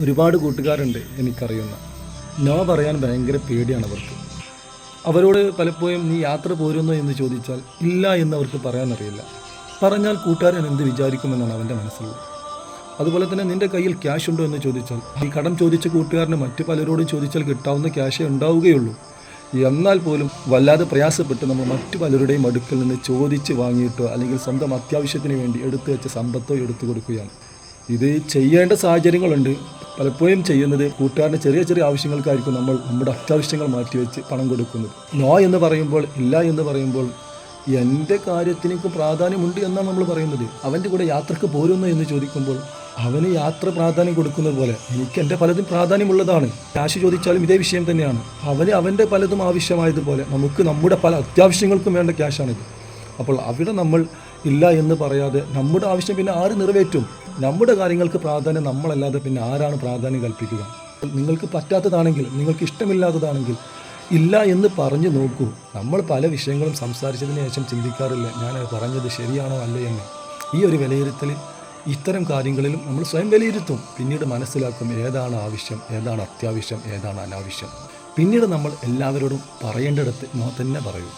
ഒരുപാട് കൂട്ടുകാരുണ്ട് എനിക്കറിയുന്ന. നോ പറയാൻ ഭയങ്കര പേടിയാണ് അവർക്ക്. അവരോട് പലപ്പോഴും നീ യാത്ര പോരുന്നോ? എന്ന് ചോദിച്ചാൽ ഇല്ല എന്ന് അവർക്ക് പറയാനറിയില്ല. പറഞ്ഞാൽ കൂട്ടുകാരൻ എന്ത് വിചാരിക്കുമെന്നാണ് അവന്റെ മനസ്സിലുള്ളത്. അതുപോലെ തന്നെ നിന്റെ കയ്യിൽ ക്യാഷ് ഉണ്ടോ? എന്ന് ചോദിച്ചാൽ ഈ കടം ചോദിച്ച കൂട്ടുകാരന് മറ്റു പലരോടും ചോദിച്ചാൽ കിട്ടാവുന്ന ക്യാഷേ ഉണ്ടാവുകയുള്ളൂ. എന്നാൽ പോലും വല്ലാതെ പ്രയാസപ്പെട്ട് നമ്മൾ മറ്റു പലരുടെയും അടുക്കൽ നിന്ന് ചോദിച്ച് വാങ്ങിയിട്ടോ അല്ലെങ്കിൽ സ്വന്തം അത്യാവശ്യത്തിന് വേണ്ടി എടുത്തു വെച്ച സമ്പത്തോ എടുത്തു കൊടുക്കുകയാണ് ഇത് ചെയ്യേണ്ട സാഹചര്യങ്ങളുണ്ട്. പലപ്പോഴും ചെയ്യുന്നത് കൂട്ടുകാരന്റെ ചെറിയ ചെറിയ ആവശ്യങ്ങൾക്കായിരിക്കും നമ്മൾ നമ്മുടെ അത്യാവശ്യങ്ങൾ മാറ്റിവെച്ച് പണം കൊടുക്കുന്നത്. നോ എന്ന് പറയുമ്പോൾ ഇല്ല എന്ന് പറയുമ്പോൾ എന്റെ കാര്യത്തിനേക്ക് പ്രാധാന്യമുണ്ട് എന്നാണ് നമ്മൾ പറയുന്നത്. അവന്റെ കൂടെ യാത്രയ്ക്ക് പോരുന്നു എന്ന് ചോദിക്കുമ്പോൾ അവന് യാത്ര പ്രാധാന്യം കൊടുക്കുന്നത് പോലെ എനിക്ക് എന്റെ പലതും പ്രാധാന്യമുള്ളതാണ്. കാശ് ചോദിച്ചാലും ഇതേ വിഷയം തന്നെയാണ്. അവന് അവന്റെ പലതും ആവശ്യമായതുപോലെ നമുക്ക് നമ്മുടെ പല അത്യാവശ്യങ്ങൾക്കും വേണ്ട ക്യാഷാണിത്. അപ്പോൾ അവിടെ നമ്മൾ ഇല്ല എന്ന് പറയാതെ നമ്മുടെ ആവശ്യം പിന്നെ ആര് നിറവേറ്റും? നമ്മുടെ കാര്യങ്ങൾക്ക് പ്രാധാന്യം നമ്മളല്ലാതെ പിന്നെ ആരാണ് പ്രാധാന്യം കൽപ്പിക്കുക? നിങ്ങൾക്ക് പറ്റാത്തതാണെങ്കിൽ നിങ്ങൾക്ക് ഇഷ്ടമില്ലാത്തതാണെങ്കിൽ ഇല്ല എന്ന് പറഞ്ഞു നോക്കൂ. നമ്മൾ പല വിഷയങ്ങളും സംസാരിച്ചതിന് ശേഷം ചിന്തിക്കാറില്ല ഞാൻ പറഞ്ഞത് ശരിയാണോ അല്ലേ എന്ന്. ഈ ഒരു വിലയിരുത്തൽ ഇത്തരം കാര്യങ്ങളിലും നമ്മൾ സ്വയം വിലയിരുത്തും. പിന്നീട് മനസ്സിലാക്കും ഏതാണ് ആവശ്യം ഏതാണ് അത്യാവശ്യം ഏതാണ് അനാവശ്യം. പിന്നീട് നമ്മൾ എല്ലാവരോടും പറയേണ്ടിടത്ത് തന്നെ പറയൂ.